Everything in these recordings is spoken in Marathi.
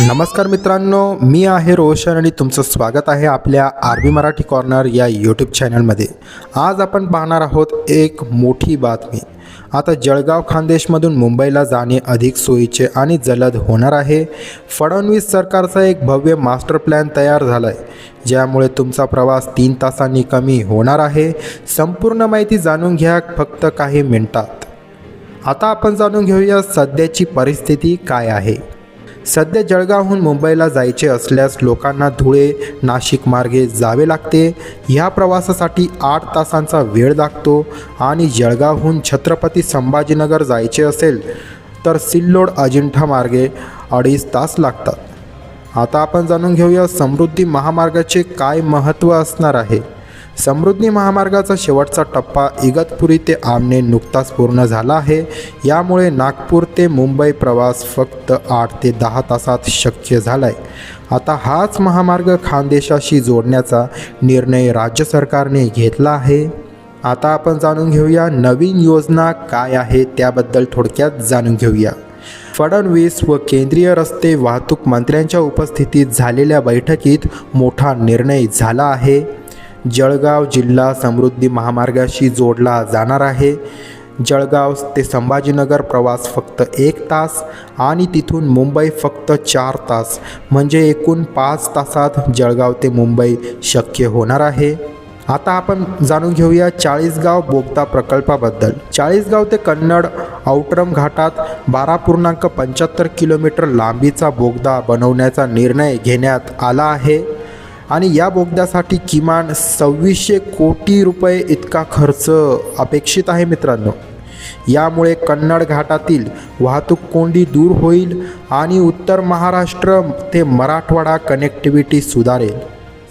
नमस्कार मित्रांनो मी आहे रोशन आणि तुमचं स्वागत आहे आपल्या आर बी मराठी कॉर्नर या यूट्यूब चॅनलमध्ये. आज आपण पाहणार आहोत एक मोठी बातमी. आता जळगाव खानदेशमधून मुंबईला जाणे अधिक सोयीचे आणि जलद होणार आहे. फडणवीस सरकारचा एक भव्य मास्टर प्लॅन तयार झाला आहे ज्यामुळे तुमचा प्रवास तीन तासांनी कमी होणार आहे. संपूर्ण माहिती जाणून घ्या फक्त काही मिनटात. आता आपण जाणून घेऊया सध्याची परिस्थिती काय आहे. सध्या जळगावहून मुंबईला जायचे असल्यास लोकांना धुळे नाशिक मार्गे जावे लागते. ह्या प्रवासासाठी आठ तासांचा वेळ लागतो आणि जळगावहून छत्रपती संभाजीनगर जायचे असेल तर सिल्लोड अजिंठा मार्गे अडीच तास लागतात. आता आपण जाणून घेऊया समृद्धी महामार्गाचे काय महत्त्व असणार आहे. समृद्धी महामार्गाचा शेवटचा टप्पा इगतपुरी ते आमने नुकताच पूर्ण झाला आहे. यामुळे नागपूर ते मुंबई प्रवास फक्त आठ ते दहा तासात शक्य झाला आहे आता हाच महामार्ग खानदेशाशी जोडण्याचा निर्णय राज्य सरकारने घेतला आहे. आता आपण जाणून घेऊया नवीन योजना काय आहे त्याबद्दल थोडक्यात जाणून घेऊया. फडणवीस व केंद्रीय रस्ते वाहतूक मंत्र्यांच्या उपस्थितीत झालेल्या बैठकीत मोठा निर्णय झाला आहे. जळगाव जिल्हा समृद्धी महामार्गाशी जोडला जाणार आहे. जळगाव ते संभाजीनगर प्रवास फक्त एक तास आणि तिथून मुंबई फक्त चार तास म्हणजे एकूण पाच तासात जळगाव ते मुंबई शक्य होणार आहे. आता आपण जाणून घेऊया चाळीसगाव बोगदा प्रकल्पाबद्दल. चाळीसगाव ते कन्नड औटरम घाटात बारा पूर्णांक पंच्याहत्तर किलोमीटर लांबीचा बोगदा बनवण्याचा निर्णय घेण्यात आला आहे. आणि या बोगद्यासाठी किमान सव्वीसशे कोटी रुपये इतका खर्च अपेक्षित आहे मित्रांनो. यामुळे कन्नड घाटातील वाहतूक कोंडी दूर होईल आणि उत्तर महाराष्ट्र ते मराठवाडा कनेक्टिव्हिटी सुधारेल.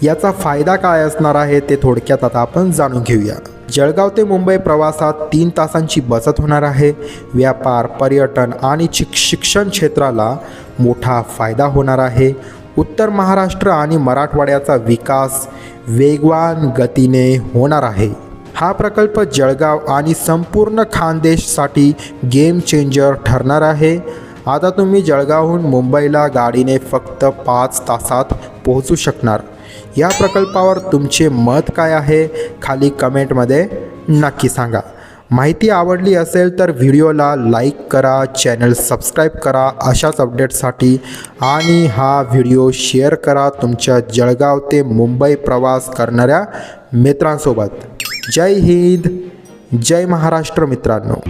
याचा फायदा काय असणार आहे ते थोडक्यात आता आपण जाणून घेऊया. जळगाव ते मुंबई प्रवासात तीन तासांची बचत होणार आहे. व्यापार पर्यटन आणि शिक्षण क्षेत्राला मोठा फायदा होणार आहे. उत्तर महाराष्ट्र आणि मराठवाड्याचा विकास वेगवान गतीने होणार आहे. हा प्रकल्प जळगाव आणि संपूर्ण खानदेशसाठी गेम चेंजर ठरणार आहे. आता तुम्ही जळगावहून मुंबईला गाडीने फक्त पाच तासात पोहोचू शकणार. या प्रकल्पावर तुमचे मत काय आहे? खाली कमेंटमध्ये नक्की सांगा. माहिती आवडली असेल तर व्हिडिओला लाईक करा चॅनल सबस्क्राईब करा अशाच अपडेटसाठी आणि हा व्हिडिओ शेअर करा तुमच्या जळगाव ते मुंबई प्रवास करणाऱ्या मित्रांसोबत. जय हिंद जय महाराष्ट्र मित्रांनो.